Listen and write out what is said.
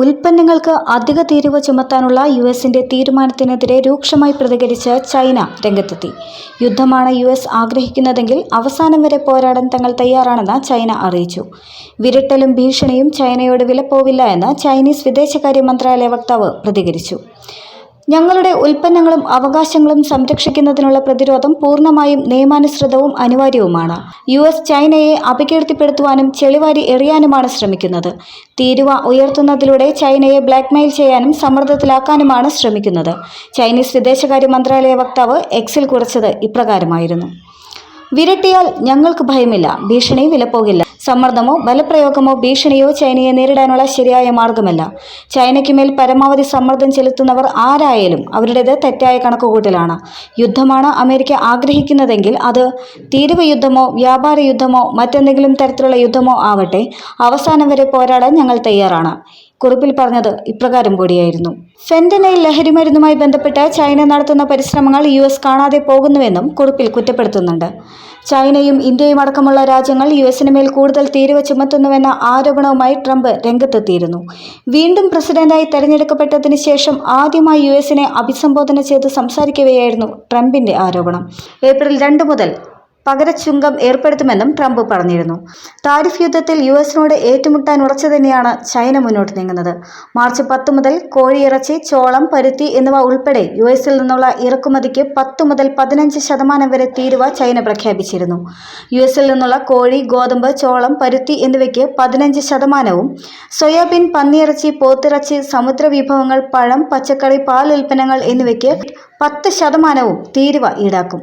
ഉൽപ്പന്നങ്ങൾക്ക് അധിക തീരുവ ചുമത്താനുള്ള യു എസിന്റെ തീരുമാനത്തിനെതിരെ രൂക്ഷമായി പ്രതികരിച്ച് ചൈന രംഗത്തെത്തി. യുദ്ധമാണ് യു എസ് ആഗ്രഹിക്കുന്നതെങ്കിൽ അവസാനം വരെ പോരാടാൻ തങ്ങൾ തയ്യാറാണെന്ന് ചൈന അറിയിച്ചു. വിരട്ടലും ഭീഷണിയും ചൈനയോട് വിലപ്പോവില്ല എന്ന് ചൈനീസ് വിദേശകാര്യ മന്ത്രാലയ വക്താവ് പ്രതികരിച്ചു. ഞങ്ങളുടെ ഉൽപ്പന്നങ്ങളും അവകാശങ്ങളും സംരക്ഷിക്കുന്നതിനുള്ള പ്രതിരോധം പൂർണമായും നിയമാനുസൃതവും അനിവാര്യവുമാണ്. യു എസ് ചൈനയെ അപകീർത്തിപ്പെടുത്തുവാനും ചെളിവാരി എറിയാനുമാണ് ശ്രമിക്കുന്നത്. തീരുവ ഉയർത്തുന്നതിലൂടെ ചൈനയെ ബ്ലാക്ക്മെയിൽ ചെയ്യാനും സമ്മർദ്ദത്തിലാക്കാനുമാണ് ശ്രമിക്കുന്നത്. ചൈനീസ് വിദേശകാര്യ മന്ത്രാലയ വക്താവ് എക്സിൽ കുറിച്ചത് ഇപ്രകാരമായിരുന്നു. വിരട്ടിയാൽ ഞങ്ങൾക്ക് ഭയമില്ല. ഭീഷണി വിലപ്പോകില്ല. സമ്മർദ്ദമോ ബലപ്രയോഗമോ ഭീഷണിയോ ചൈനയെ നേരിടാനുള്ള ശരിയായ മാർഗമല്ല ചൈനയ്ക്ക് മേൽ പരമാവധി സമ്മർദ്ദം ചെലുത്തുന്നവർ ആരായാലും അവരുടേത് തെറ്റായ കണക്കുകൂട്ടലാണ്. യുദ്ധമാണ് അമേരിക്ക ആഗ്രഹിക്കുന്നതെങ്കിൽ അത് തീരുവ യുദ്ധമോ വ്യാപാര യുദ്ധമോ മറ്റെന്തെങ്കിലും തരത്തിലുള്ള യുദ്ധമോ ആവട്ടെ അവസാനം വരെ പോരാടാൻ ഞങ്ങൾ തയ്യാറാണ്. കുറിപ്പിൽ പറഞ്ഞത് ഇപ്രകാരം കൂടിയായിരുന്നു. ഫെന്റനൈൽ ലഹരിമരുന്നുമായി ബന്ധപ്പെട്ട് ചൈന നടത്തുന്ന പരിശ്രമങ്ങൾ യു എസ് കാണാതെ പോകുന്നുവെന്നും കുറിപ്പിൽ കുറ്റപ്പെടുത്തുന്നുണ്ട്. ചൈനയും ഇന്ത്യയും അടക്കമുള്ള രാജ്യങ്ങൾ യു എസിന് മേൽ കൂടുതൽ തീരുവ ചുമത്തുന്നുവെന്ന ആരോപണവുമായി ട്രംപ് രംഗത്തെത്തിയിരുന്നു. വീണ്ടും പ്രസിഡന്റായി തെരഞ്ഞെടുക്കപ്പെട്ടതിന് ശേഷം ആദ്യമായി യു എസിനെ അഭിസംബോധന ചെയ്ത് സംസാരിക്കവെയായിരുന്നു ട്രംപിന്റെ ആരോപണം. ഏപ്രിൽ രണ്ട് മുതൽ പകരച്ചുങ്കം ഏർപ്പെടുത്തുമെന്നും ട്രംപ് പറഞ്ഞിരുന്നു. താരിഫ് യുദ്ധത്തിൽ യു എസിനോട് ഏറ്റുമുട്ടാൻ ഉറച്ചു തന്നെയാണ് ചൈന മുന്നോട്ട് നീങ്ങുന്നത്. മാർച്ച് പത്ത് മുതൽ കോഴിയിറച്ചി ചോളം പരുത്തി എന്നിവ ഉൾപ്പെടെ യു എസിൽ നിന്നുള്ള ഇറക്കുമതിക്ക് പത്ത് മുതൽ പതിനഞ്ച് ശതമാനം വരെ തീരുവ ചൈന പ്രഖ്യാപിച്ചിരുന്നു. യു എസിൽ നിന്നുള്ള കോഴി ഗോതമ്പ് ചോളം പരുത്തി എന്നിവയ്ക്ക് പതിനഞ്ച് ശതമാനവും സോയാബീൻ പന്നിയിറച്ചി പോത്തിറച്ചി സമുദ്ര വിഭവങ്ങൾ പഴം പച്ചക്കറി പാൽ ഉൽപ്പന്നങ്ങൾ എന്നിവയ്ക്ക് പത്ത് ശതമാനവും തീരുവ ഈടാക്കും.